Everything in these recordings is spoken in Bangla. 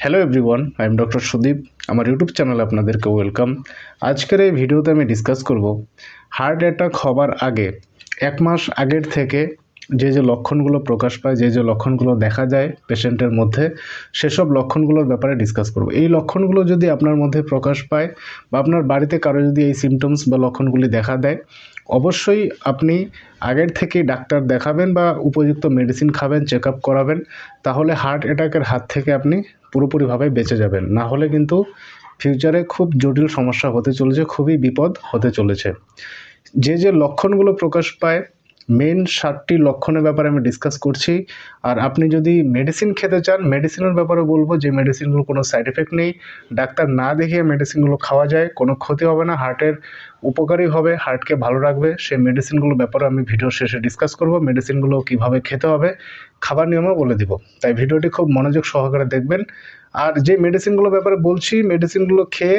Hello everyone I am doctor Sudip আমার ইউটিউব চ্যানেলে আপনাদেরকে ওয়েলকাম আজকের এই ভিডিওতে আমি ডিসকাস করব হার্ট অ্যাটাক হবার আগে, এক মাস আগের থেকে যে যে লক্ষণগুলো প্রকাশ পায়, যে যে লক্ষণগুলো দেখা যায় পেশেন্টের মধ্যে, সেসব লক্ষণগুলোর ব্যাপারে ডিসকাস করব। এই লক্ষণগুলো যদি আপনার মধ্যে প্রকাশ পায় বা আপনার বাড়িতে কারও যদি এই সিমটমস বা লক্ষণগুলি দেখা দেয়, অবশ্যই আপনি আগের থেকেই ডাক্তার দেখাবেন বা উপযুক্ত মেডিসিন খাবেন চেক আপ করাবেন, তাহলে হার্ট অ্যাটাকের হাত থেকে আপনি পুরোপুরিভাবে বেঁচে যাবেন। না হলে কিন্তু ফিউচারে খুব জটিল সমস্যা হতে চলেছে, খুবই বিপদ হতে চলেছে। যে যে লক্ষণগুলো প্রকাশ পায় মেন সাতটি লক্ষণের ব্যাপারে আমি ডিসকাস করছি। আর আপনি যদি মেডিসিন খেতে চান মেডিসিনের ব্যাপারে বলব যে মেডিসিনগুলো কোনো সাইড এফেক্ট নেই। ডাক্তার না দেখিয়ে মেডিসিনগুলো খাওয়া যায়, কোনো ক্ষতি হবে না হার্টের উপকারী হবে হার্টকে ভালো রাখবে। সেই মেডিসিনগুলোর ব্যাপারে আমি ভিডিও শেষে ডিসকাস করব মেডিসিনগুলো কীভাবে খেতে হবে, খাবার নিয়মও বলে দিব। তাই ভিডিওটি খুব মনোযোগ সহকারে দেখবেন। আর যে মেডিসিনগুলোর ব্যাপারে বলছি মেডিসিনগুলো খেয়ে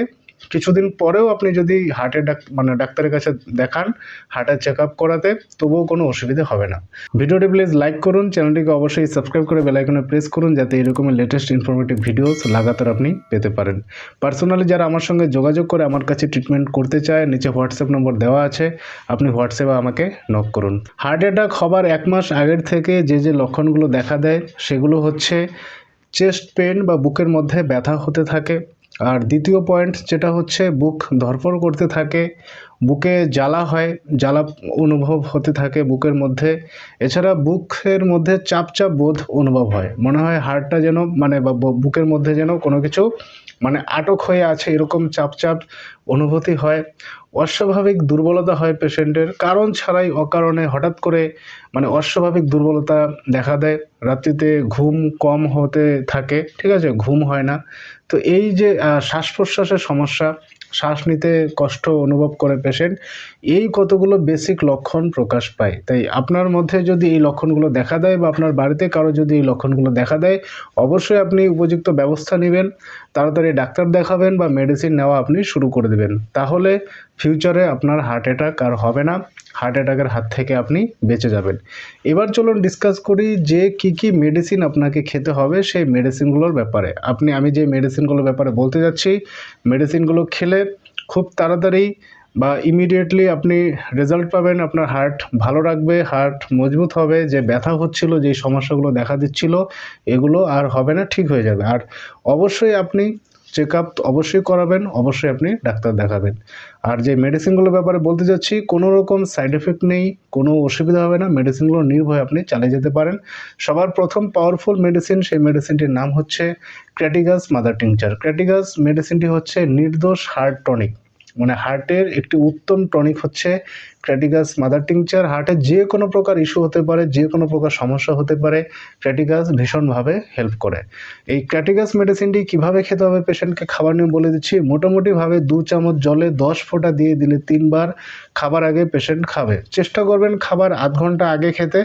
কিছুদিন পরেও আপনি যদি হার্টের ডাক মানে ডাক্তারের কাছে দেখান হার্টের চেক আপ করাতে, তবুও কোনো অসুবিধা হবে না। ভিডিওটি প্লিজ লাইক করুন চ্যানেলটিকে অবশ্যই সাবস্ক্রাইব করে বেলাইকনে প্রেস করুন, যাতে এরকমের লেটেস্ট ইনফরমেটিভ ভিডিওস লাগাতার আপনি পেতে পারেন। পার্সোনালি যারা আমার সঙ্গে যোগাযোগ করে আমার কাছে ট্রিটমেন্ট করতে চায়, নিচে হোয়াটসঅ্যাপ নম্বর দেওয়া আছে, আপনি হোয়াটসঅ্যাপে আমাকে নক করুন। হার্ট অ্যাটাক হবার এক মাস আগের থেকে যে যে লক্ষণগুলো দেখা দেয়, সেগুলো হচ্ছে চেস্ট পেন বা বুকের মধ্যে ব্যথা হতে থাকে আর দ্বিতীয় পয়েন্ট যেটা হচ্ছে বুক ধরফর করতে থাকে বুকে জ্বালা হয়, জ্বালা অনুভব হতে থাকে বুকের মধ্যে। এছাড়া বুকের মধ্যে চাপ চাপ বোধ অনুভব হয়। মনে হয় হার্টটা যেন মানে বা বুকের মধ্যে যেন কোনো কিছু মানে আটক হয়ে আছে, এরকম চাপ চাপ অনুভূতি হয়। অস্বাভাবিক দুর্বলতা হয় পেশেন্টের। কারণ ছাড়াই অকারণে হঠাৎ করে মানে অস্বাভাবিক দুর্বলতা দেখা দেয়। রাত্রিতে ঘুম কম হতে থাকে। ঠিক আছে, ঘুম হয় না। তো এই যে শ্বাস প্রশ্বাসের সমস্যা শ্বাস নিতে কষ্ট অনুভব করে পেশেন্ট এই কতগুলো বেসিক লক্ষণ প্রকাশ পায়। তাই আপনার মধ্যে যদি এই লক্ষণগুলো দেখা দেয় বা আপনার বাড়িতে কারও যদি এই লক্ষণগুলো দেখা দেয়, অবশ্যই আপনি উপযুক্ত ব্যবস্থা নেবেন, তাড়াতাড়ি ডাক্তার দেখাবেন বা মেডিসিন নেওয়া আপনি শুরু করে দেবেন। তাহলে ফিউচারে আপনার হার্ট অ্যাটাক আর হবে না। হার্ট অ্যাটাকের হাত থেকে আপনি বেঁচে যাবেন। এবার চলুন ডিসকাস করি যে কি কি মেডিসিন আপনাকে খেতে হবে সেই মেডিসিনগুলোর ব্যাপারে। আপনি, আমি যে মেডিসিনগুলোর ব্যাপারে বলতে যাচ্ছি মেডিসিনগুলো খেলে খুব তাড়াতাড়ি বা ইমিডিয়েটলি আপনি রেজাল্ট পাবেন, আপনার হার্ট ভালো রাখবে হার্ট মজবুত হবে, যে ব্যথা হচ্ছিল যেই সমস্যাগুলো দেখা দিচ্ছিল, এগুলো আর হবে না, ঠিক হয়ে যাবে। আর অবশ্যই আপনি চেক আপ অবশ্যই করাবেন, অবশ্যই আপনি ডাক্তার দেখাবেন। আর যে মেডিসিনগুলোর ব্যাপারে বলতে যাচ্ছি, কোনো রকম সাইড এফেক্ট নেই, কোনো অসুবিধা হবে না মেডিসিনগুলো নির্ভয়ে আপনি চালিয়ে যেতে পারেন। সবার প্রথম পাওয়ারফুল মেডিসিন সেই মেডিসিনটির নাম হচ্ছে ক্র্যাটিগাস মাদার টিংচার ক্র্যাটিগাস মেডিসিনটি হচ্ছে নির্দোষ হার্ট টনিক মানে হার্টের একটি উত্তম টনিক হচ্ছে ক্র্যাটিগাস মাদার টিংচার হার্টের যে কোনো প্রকার ইস্যু হতে পারে, যে কোনো প্রকার সমস্যা হতে পারে ক্র্যাটিগাস ভীষণভাবে হেল্প করে। এই ক্র্যাটিগাস মেডিসিনটি কীভাবে খেতে হবে পেশেন্টকে খাবার নিয়ে বলে দিচ্ছি। মোটামুটিভাবে দু চামচ জলে দশ ফোঁটা দিয়ে দিলে তিনবার খাবার আগে পেশেন্ট খাবে। চেষ্টা করবেন খাবার আধ ঘণ্টা আগে খেতে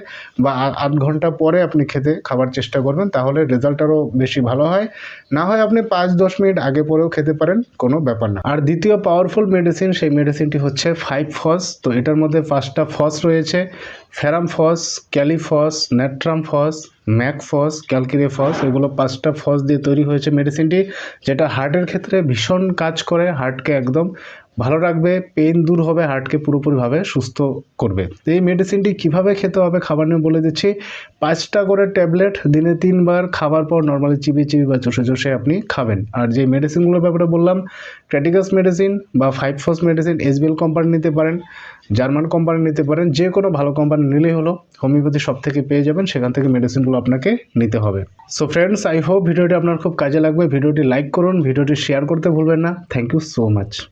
বা আধ ঘণ্টা পরে আপনি খেতে খাবার চেষ্টা করবেন, তাহলে রেজাল্ট আরও বেশি ভালো হয়। না হয় আপনি পাঁচ দশ মিনিট আগে পরেও খেতে পারেন, কোনো ব্যাপার না। আর দ্বিতীয় পাওয়ারফুল মেডিসিন সেই মেডিসিনটি হচ্ছে ফাইভ ফস তো এটার মধ্যে পাঁচটা ফস রয়েছে ফেরাম ফস ক্যালিফস ন্যাট্রাম ফস ম্যাকফস ক্যালকিরে ফস, এগুলো পাঁচটা ফস দিয়ে তৈরি হয়েছে মেডিসিনটি যেটা হার্টের ক্ষেত্রে ভীষণ কাজ করে হার্টকে একদম ভালো রাখবে পেন দূর হবে হার্টকে পুরোপুরিভাবে সুস্থ করবে। তো এই মেডিসিনটি কীভাবে খেতে হবে খাবার নিয়ে বলে দিচ্ছি। পাঁচটা করে ট্যাবলেট দিনে তিনবার খাবার পর নর্মালি চিবি চিবি বা চষে চষে আপনি খাবেন। আর যে মেডিসিনগুলোর ব্যাপারে বললাম ক্র্যাটিকাস মেডিসিন বা five phos medicine SBL company নিতে পারেন জার্মান কোম্পানি নিতে পারেন, যে কোনো ভালো কোম্পানি নিলেই হলো হোমিওপ্যাথি সব থেকে পেয়ে যাবেন, সেখান থেকে মেডিসিনগুলো আপনাকে নিতে হবে। সো ফ্রেন্ডস আই হোপ ভিডিওটি আপনার খুব কাজে লাগবে। ভিডিওটি লাইক করুন, ভিডিওটি শেয়ার করতে ভুলবেন না। Thank you so much